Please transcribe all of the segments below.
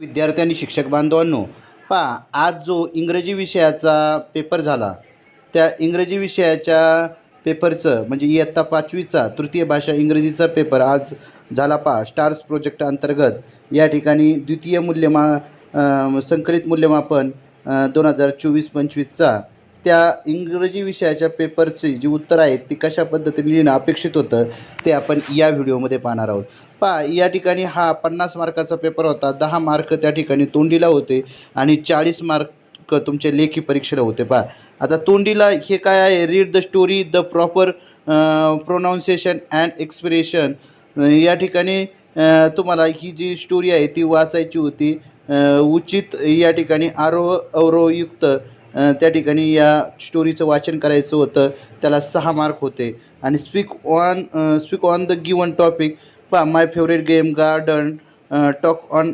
विद्यार्थी आणि शिक्षक बांधवांनो पहा आज जो इंग्रजी विषयाचा पेपर झाला त्या इंग्रजी विषयाच्या पेपरचं म्हणजे इयत्ता पाचवीचा तृतीय भाषा इंग्रजीचा पेपर आज झाला पहा स्टार्स प्रोजेक्ट अंतर्गत. या ठिकाणी द्वितीय मूल्यमा संकलित मूल्यमापन दोन हजार चोवीस पंचवीसचा. त्या इंग्रजी विषयाच्या पेपरची जी उत्तरं आहेत ती कशा पद्धतीने लिहिणं अपेक्षित होतं ते आपण या व्हिडिओमध्ये पाहणार आहोत. पहा या ठिकाणी हा पन्नास मार्काचा पेपर होता. दहा मार्क त्या ठिकाणी तोंडीला होते आणि चाळीस मार्क तुमचे लेखी परीक्षेला होते. पहा आता तोंडीला हे काय आहे? Read the story the proper pronunciation and expression या ठिकाणी तुम्हाला ही जी स्टोरी आहे ती वाचायची होती. उचित या ठिकाणी आरोह अवरोहयुक्त त्या ठिकाणी या स्टोरीचं वाचन करायचं होतं. त्याला सहा मार्क होते. आणि speak on speak on the given topic पहा my favourite game garden talk on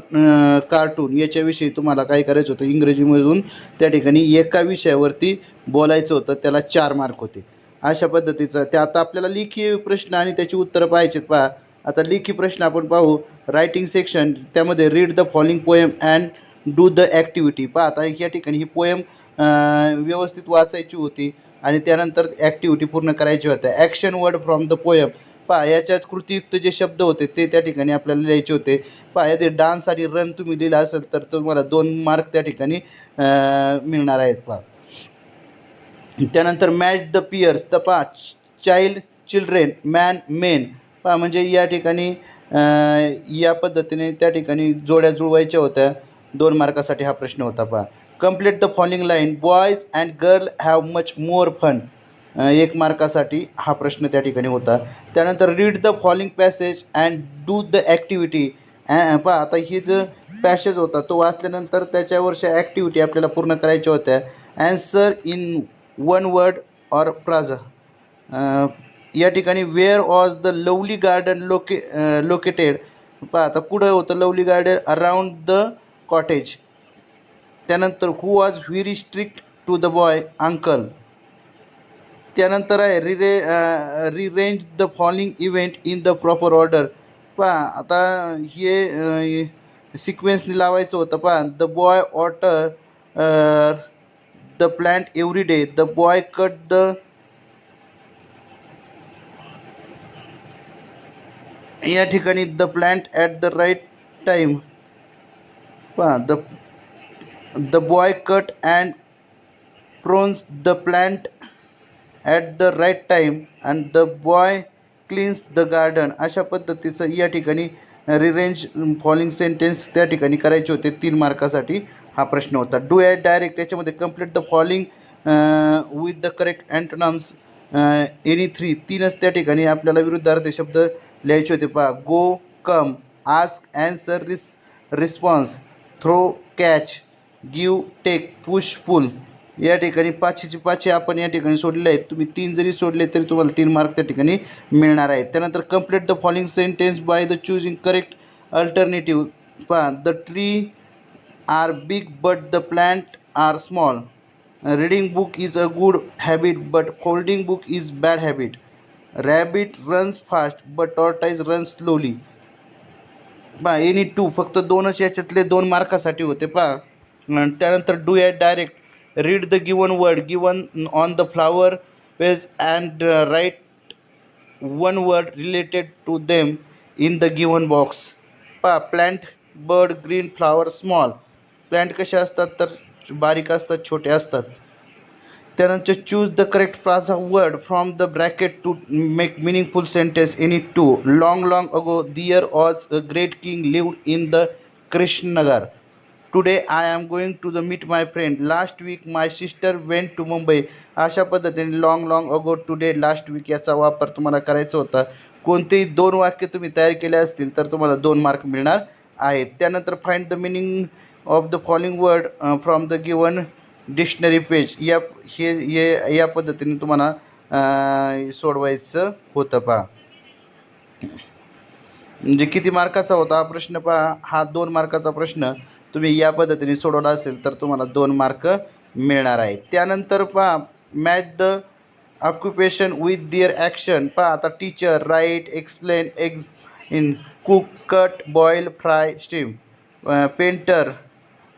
cartoon याच्याविषयी तुम्हाला काय करायचं होतं? इंग्रजीमधून त्या ठिकाणी एका विषयावरती बोलायचं होतं त्याला चार मार्क होते. अशा पद्धतीचं. ते आता आपल्याला लेखी प्रश्न आणि त्याची उत्तरं पाहायचेत पहा. आता लेखी प्रश्न आपण पाहू. रायटिंग सेक्शन त्यामध्ये read the following poem and do the activity पहा आता या ठिकाणी ही पोएम व्यवस्थित वाचायची होती आणि त्यानंतर ॲक्टिव्हिटी पूर्ण करायची होत्या action word from the poem पहा याच्यात कृतीयुक्त जे शब्द होते ते त्या ठिकाणी आपल्याला लिहायचे होते. पहा याचे डान्स आणि रन तुम्ही लिहिला असेल तर तुम्हाला दोन मार्क त्या ठिकाणी मिळणार आहेत पहा. त्यानंतर मॅच द पियर्स तर पहा चाइल्ड चिल्ड्रेन मॅन मेन पहा म्हणजे या ठिकाणी या पद्धतीने त्या ठिकाणी जोड्या जुळवायच्या होत्या. दोन मार्कासाठी हा प्रश्न होता पहा. Complete the following line boys and girl have much more fun एक मार्कासाठी हा प्रश्न त्या ठिकाणी होता. त्यानंतर read the falling passage and do the activity पहा आता ही जो पॅसेज होता तो वाचल्यानंतर त्याच्यावरच्या ॲक्टिव्हिटी आपल्याला पूर्ण करायच्या होत्या answer in one word or phrase या ठिकाणी where was the lovely garden loca located पहा आता कुठं होतं lovely garden around the cottage त्यानंतर who was very strict to the boy uncle. त्यानंतर आहे re rearrange the falling event in the proper order. पहा आता हे सिक्वेन्सनी लावायचं होतं. पहा the boy water the plant every day the boy cut the या ठिकाणी the plant at the right time. पहा the the boy cut and prunes the plant at the right time and the boy cleans the garden अशा पद्धतीचं या ठिकाणी रिरेंज falling sentence त्या ठिकाणी करायचे होते. तीन मार्कासाठी हा प्रश्न होता. डू ॲट डायरेक्ट याच्यामध्ये complete the falling with the correct antonyms any three तीनच त्या ठिकाणी आपल्याला विरुद्धार्थ शब्द लिहायचे होते. पहा go come ask answer res response throw catch give take push pull या ठिकाणी पाचशेचे पाचशे आपण या ठिकाणी सोडलेले आहेत. तुम्ही तीन जरी सोडले तरी तुम्हाला तीन मार्क त्या ठिकाणी मिळणार आहेत. त्यानंतर complete the following sentence by the choosing correct alternative पहा the tree are big but the plant are small reading book is a good habit but holding book is bad habit rabbit runs fast but tortoise run slowly पहा any two फक्त दोनच याच्यातले दोन मार्कासाठी होते. पहा त्यानंतर do at direct read the given word given on the flower page and write one word related to them in the given box पहा plant bird green flower small plant कसे असतात तर बारीक असतात छोटे असतात त्यानंतर choose the correct phrase word from the bracket to make meaningful sentence in it to long long ago there was a great king lived in the Krishnanagar today I am going to the meet my friend last week my sister went to Mumbai अशा पद्धतीने long long ago today last week याचा वापर तुम्हाला करायचा होता. कोणतेही दोन वाक्य तुम्ही तयार केले असतील तर तुम्हाला दोन मार्क मिळणार आहेत. त्यानंतर find the meaning of the following word from the given dictionary page या हे हे या पद्धतीने तुम्हाला सोडवायचं होतं पहा. म्हणजे किती मार्काचा होता हा प्रश्न पहा. हा दोन मार्काचा प्रश्न तुम्ही या पद्धतीने सोडवला असेल तर तुम्हाला दोन मार्क मिळणार आहेत. त्यानंतर पहा match the occupation with their action पहा आता teacher write explain examine cook cut boil fry steam painter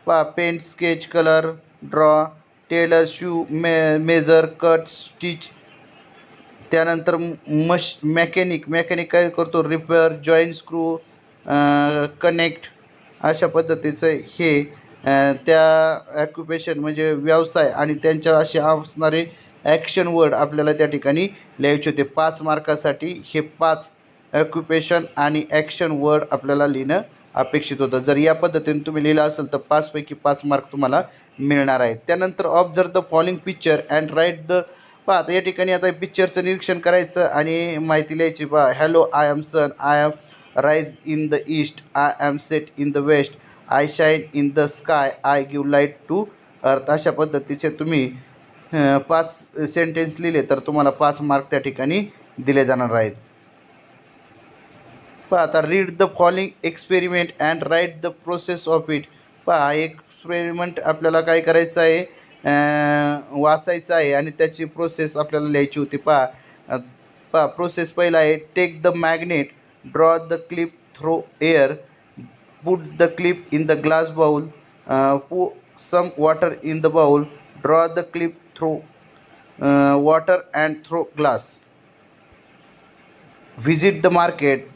pa paint sketch colour draw tailor sew mea measure cut stitch त्यानंतर मश मॅकॅनिक मॅकॅनिक काय करतो? Repair join screw connect अशा पद्धतीचं हे त्या ॲक्युपेशन म्हणजे व्यवसाय आणि त्यांच्या असे असणारे ॲक्शन वर्ड आपल्याला त्या ठिकाणी लिहायचे होते. पाच मार्कासाठी हे पाच ॲक्युपेशन आणि ॲक्शन वर्ड आपल्याला लिहिणं अपेक्षित होतं. जर या पद्धतीने तुम्ही लिहिलं असेल तर पाचपैकी पाच मार्क तुम्हाला मिळणार आहेत. त्यानंतर observe the following picture and write the पहा आता या ठिकाणी आता पिक्चरचं निरीक्षण करायचं आणि माहिती लिहायची. पहा hello I am sun I am rise in the east I am set in the west I shine in the sky I give light to earth अशा पद्धतीचे तुम्ही पाच सेंटेन्स लिहिले तर तुम्हाला पाच मार्क त्या ठिकाणी दिले जाणार आहेत. पहा आता read the following experiment and write the process of it पहा एक्सपेरिमेंट आपल्याला काय करायचं आहे? वाचायचं आहे आणि त्याची प्रोसेस आपल्याला लिहायची होती. पहा पहा प्रोसेस पहिला आहे take the magnet draw the clip through air put the clip in the glass bowl pour some water in the bowl draw the clip through water and through glass visit the market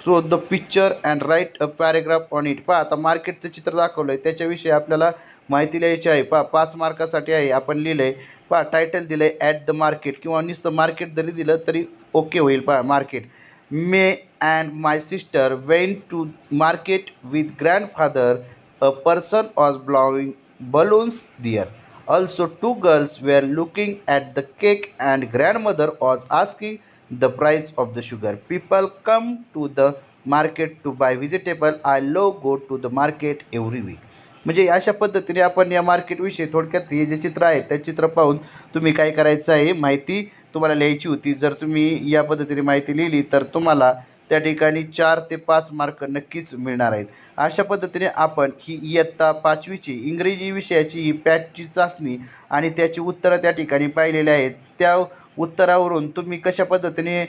through the picture and write a paragraph on it पहा आता मार्केटचं चित्र दाखवलं आहे त्याच्याविषयी आपल्याला माहिती लिहायची आहे. पहा पाच मार्कासाठी आहे. आपण लिहिलं आहे पहा टायटल दिलं आहे ॲट द मार्केट किंवा नुसतं मार्केट जरी दिलं तरी ओके होईल. पहा market me and my sister went to market with grandfather a person was blowing balloons there also two girls were looking at the cake and grandmother was asking the price of the sugar people come to the market to buy vegetable I low go to the market every week म्हणजे अशा पद्धतीने आपण या मार्केटविषयी थोडक्यात हे जे चित्र आहे ते चित्र पाहून तुम्ही काय करायचं आहे माहिती तुम्हाला लिहायची होती. जर तुम्ही या पद्धतीने माहिती लिहिली तर तुम्हाला त्या ठिकाणी चार ते पाच मार्क नक्कीच मिळणार आहेत. अशा पद्धतीने आपण ही इयत्ता पाचवीची इंग्रजी विषयाची ही पॅटची चाचणी आणि त्याची उत्तरं त्या ठिकाणी पाहिलेली आहेत. त्या उत्तरावरून तुम्ही कशा पद्धतीने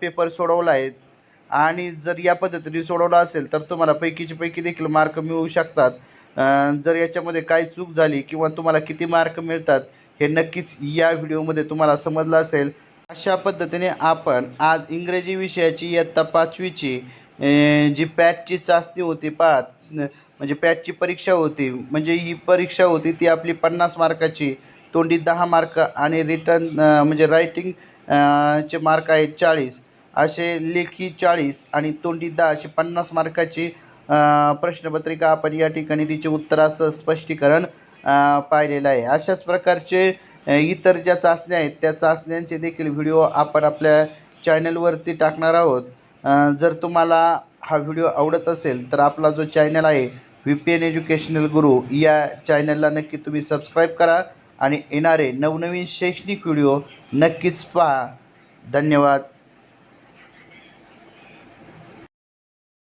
पेपर सोडवला आहे आणि जर या पद्धतीने सोडवला असेल तर तुम्हाला पैकीचे पैकी देखील मार्क मिळू शकतात. जर याच्यामध्ये काय चूक झाली किंवा तुम्हाला किती मार्क मिळतात हे नक्कीच या व्हिडिओमध्ये तुम्हाला समजलं असेल. अशा पद्धतीने आपण आज इंग्रजी विषयाची इयत्ता पाचवीची जी पॅटची चाचणी होती पाच म्हणजे पॅटची परीक्षा होती म्हणजे ही परीक्षा होती ती आपली पन्नास मार्काची तोंडी दहा मार्क आणि रिटर्न म्हणजे रायटिंग चे मार्क आहेत चाळीस. असे लेखी चाळीस आणि तोंडी दहा अशी पन्नास मार्काची प्रश्नपत्रिका आपण या ठिकाणी तिचे उत्तराचं स्पष्टीकरण पाहिलेलं आहे. अशाच प्रकारचे इतर ज्या चाचण्या आहेत त्या चाचण्यांचे देखील व्हिडिओ आपण आपल्या चॅनलवरती टाकणार आहोत. जर तुम्हाला हा व्हिडिओ आवडत असेल तर आपला जो चॅनल आहे व्ही पी एन एज्युकेशनल गुरु या चॅनलला नक्की तुम्ही सबस्क्राईब करा आणि येणारे नवनवीन शैक्षणिक व्हिडिओ नक्कीच पहा. धन्यवाद.